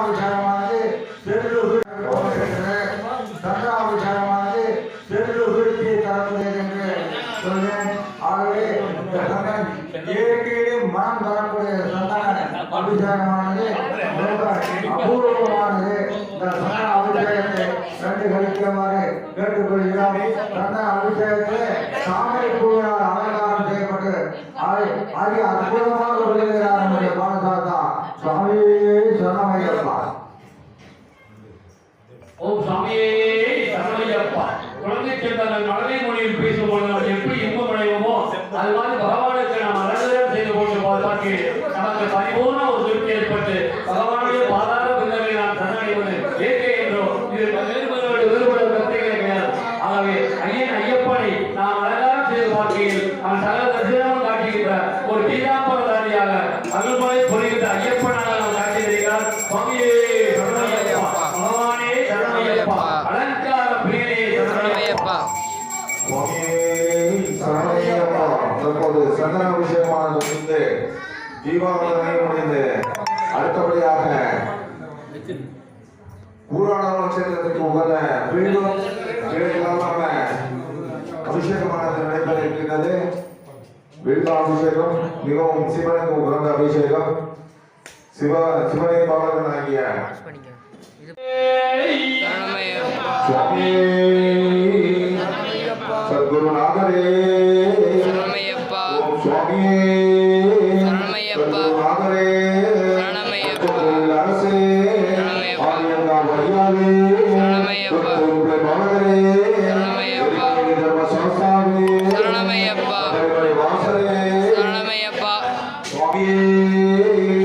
சந்திராபிஷேகமானது cell சந்திராபிஷேகமானது cell விருத்தி என்று ஆகவே இந்த இயற்கையிலே மனம் தரக்கூடிய சந்தன அபிஷேகமானது அபூர்வமானது. இந்த சந்தன அபிஷேகத்தை கண்டு கழிக்குமாறு கேட்டுக்கொள்கிறோம் சந்தன அபிஷேகத்திலே தாமரை பூவினால் அலங்காரம் செய்யப்பட்டு அதை அற்புதமாக விழுகிறார் நமக்கு பரிபூர்ண ஒரு திருப்தி ஏற்பட்டு பகவானுடைய பாதார பின்னரை நாம் சரணடைவது ஏற்கை என்றோ இது வேறுபடுவது வேறுபட கருத்துக்களே கிடையாது ஆகவே ஐயன் ஐயப்பனை நாம் அலங்காரம் செய்து பார்க்கையில் அவன் சகல தரிசனம் காட்டுகின்ற ஒரு பீதாம்பரதாரியாக அகல்மலை பொறுகின்ற ஐயப்பனாக நாம் காட்சி தருகிறார் சுவாமியே சரணமையப்பா பகவானே சரணமையப்பா அலங்கார பிரியனே சரணமையப்பா. சுவாமியே சரணமையப்பா. தற்போது சந்தன விஷயமானது முடிந்து தீபாவளி முடிந்து அடுத்தபடியாக ஊராட நட்சத்திரத்துக்கு உகந்த மீண்டும் இடையிலாம அபிஷேகமானது நடைபெற இருக்கின்றது வில்வ அபிஷேகம் மிகவும் சிவனுக்கு உகந்த அபிஷேகம். சிவ சிவனை பாலகனாகிய சுவாமி. ये